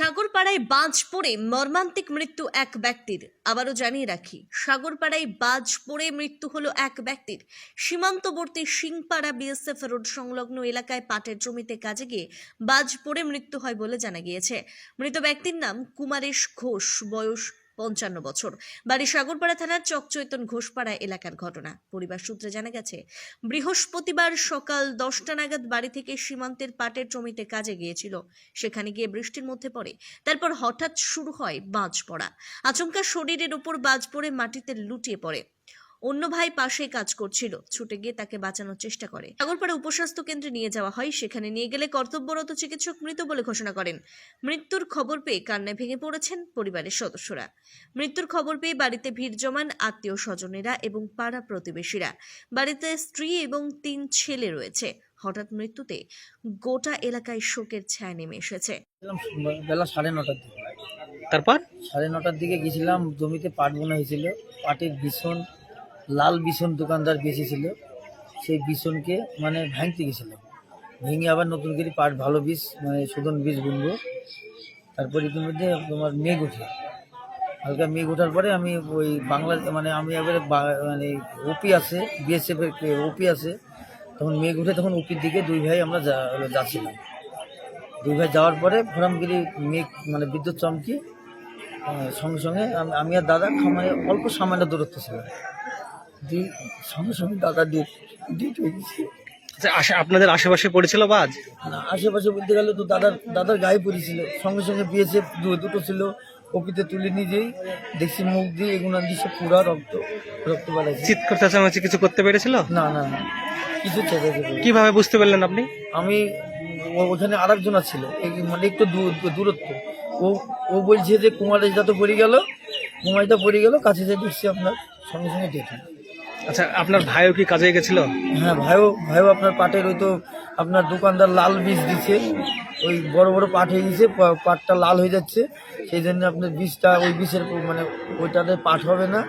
সাগরপাড়ায় বাজ পড়ে মর্মান্তিক মৃত্যু এক ব্যক্তির। আবারও জানিয়ে রাখি, সাগরপাড়ায় বাজ পড়ে মৃত্যু হলো এক ব্যক্তির। সীমান্তবর্তী সিংপাড়া বিএসএফ রোড সংলগ্ন এলাকায় পাটের জমিতে কাজে গিয়ে বাজ পড়ে মৃত্যু হয় বলে জানা গিয়েছে। মৃত ব্যক্তির নাম কুমারেশ ঘোষ, বয়স পঞ্চান্ন বছর। বাড়ি সাগরপাড়া থানার চকচৈতন ঘোষপাড়া এলাকার ঘটনা। পরিবার সূত্রে জানা গেছে, বৃহস্পতিবার সকাল দশটা নাগাদ বাড়ি থেকে সীমান্তের পাটের জমিতে কাজে গিয়েছিল। সেখানে গিয়ে বৃষ্টির মধ্যে পড়ে। তারপর হঠাৎ শুরু হয় বাজ পড়া। আচমকা শরীরের উপর বাজ পড়ে মাটিতে লুটিয়ে পড়ে। অন্য ভাই পাশে কাজ করছিল ছুটে গিয়ে তাকে বাঁচানোর চেষ্টা করে। সাগরপাড়া উপস্বাস্থ্য কেন্দ্রে নিয়ে যাওয়া হয় সেখানে নিয়ে গেলে কর্তব্যরত চিকিৎসক মৃত বলে ঘোষণা করেন। মৃত্যুর খবর পেয়ে কান্নায় ভেঙে পড়েছেন পরিবারের সদস্যরা। মৃত্যুর খবর পেয়ে বাড়িতে ভিড় জমান আত্মীয় স্বজনেরা এবং পাড়া প্রতিবেশীরা। বাড়িতে স্ত্রী এবং তিন ছেলে রয়েছে। হঠাৎ মৃত্যুতে গোটা এলাকায় শোকের ছায়া নেমে এসেছে। বেলা সাড়ে নটার দিকে। তারপর? সাড়ে নটার দিকে গেছিলাম জমিতে পাট বোনা হয়েছিল পাটের বিছন লাল বিছন দোকানদার বেঁচেছিল। সেই বিছনকে মানে ভাঙতে গেছিলাম ভেঙে আবার নতুন করে পাট, ভালো বীজ মানে শোধন বীজ বুনবো। তারপর ইতিমধ্যে তোমার মেঘ ওঠে। হালকা মেঘ ওঠার পরে আমি ওই বাংলা মানে আমি এবারে মানে ওপি আছে বিএসএফ এর ওপি আছে। তখন মেঘ উঠে তখন ওপির দিকে দুই ভাই আমরা যাচ্ছিলাম। দুই ভাই যাওয়ার পরে ফোরামগিরি মেঘ মানে বিদ্যুৎ চমকি সঙ্গে সঙ্গে আমি- আর দাদা মানে অল্প সামান্য দূরত্ব ছিল দিয়ে সঙ্গে সঙ্গে দাদা ডিট ডিট হয়ে গেছে। আচ্ছা, আশে- আপনাদের আশেপাশে পড়েছিল বাজ না আশেপাশে বলতে গেলে তো দাদার দাদার গায়ে পড়েছিল। সঙ্গে সঙ্গে বিএসএফ দুটো ছিল। ওপিতে তুলে নিজেই দেখছি মুখ দিয়ে এগুলো দিচ্ছে পুরা রক্ত রক্ত বাড়াইছে চিৎকার চেঁচামেচি কিছু করতে পেরেছিল? না না না কিছু চেঁচে চেঁচে কীভাবে বুঝতে পারলেন আপনি? আমি ও- ওখানে আরেকজন ছিল এই- মানে একটু দূর- দূরত্ব। ও ও বলছে যে কুমারেশদা তো পড়ে গেল কুমারদা পড়ে গেল কাছে যে দেখছি আপনার সঙ্গে সঙ্গে ডেট আচ্ছা আপনার ভাইও কি কাজে গেছিল? হ্যাঁ ভাইও ভাইও আপনার পাটের ওই তো আপনার দোকানদার লাল বীজ দিচ্ছে ওই বড় বড় পাট হয়ে গেছে পাটটা লাল হয়ে যাচ্ছে। সেই জন্য আপনার বীজটা ওই বীজের মানে ওইটাতে পাট হবে না।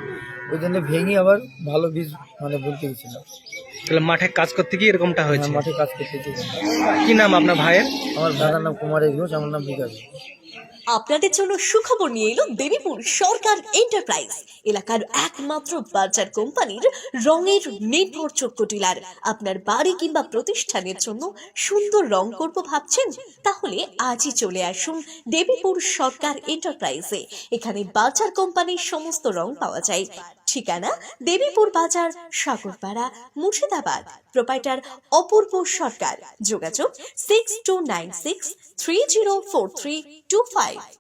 ওই জন্য ভেঙে আবার ভালো বীজ মানে বলতে গেছিল তাহলে মাঠে কাজ করতে গিয়ে এরকমটা হয়েছে? মাঠে কাজ করতে গেছিলাম কি নাম আপনার ভাইয়ের? আমার দাদার নাম কুমারেশ ঘোষ আমার নাম বিকাশ। আপনাদের জন্য সুখবর নিয়ে এলো দেবীপুর সরকার এন্টারপ্রাইজ, এলাকার একমাত্র বাজার কোম্পানির রঙের নির্ভরযোগ্য ডিলার। আপনার বাড়ি কিংবা প্রতিষ্ঠানের জন্য সুন্দর রং করব ভাবছেন? তাহলে আজই চলে আসুন দেবীপুর সরকার এন্টারপ্রাইজে। এখানে বাজার কোম্পানির সমস্ত রং পাওয়া যায়। ঠিকানা দেবীপুর বাজার, সাগরপাড়া, মুর্শিদাবাদ। প্রোপাইটার অপূর্ব সরকার। যোগাযোগ six two nine six three zero four three two five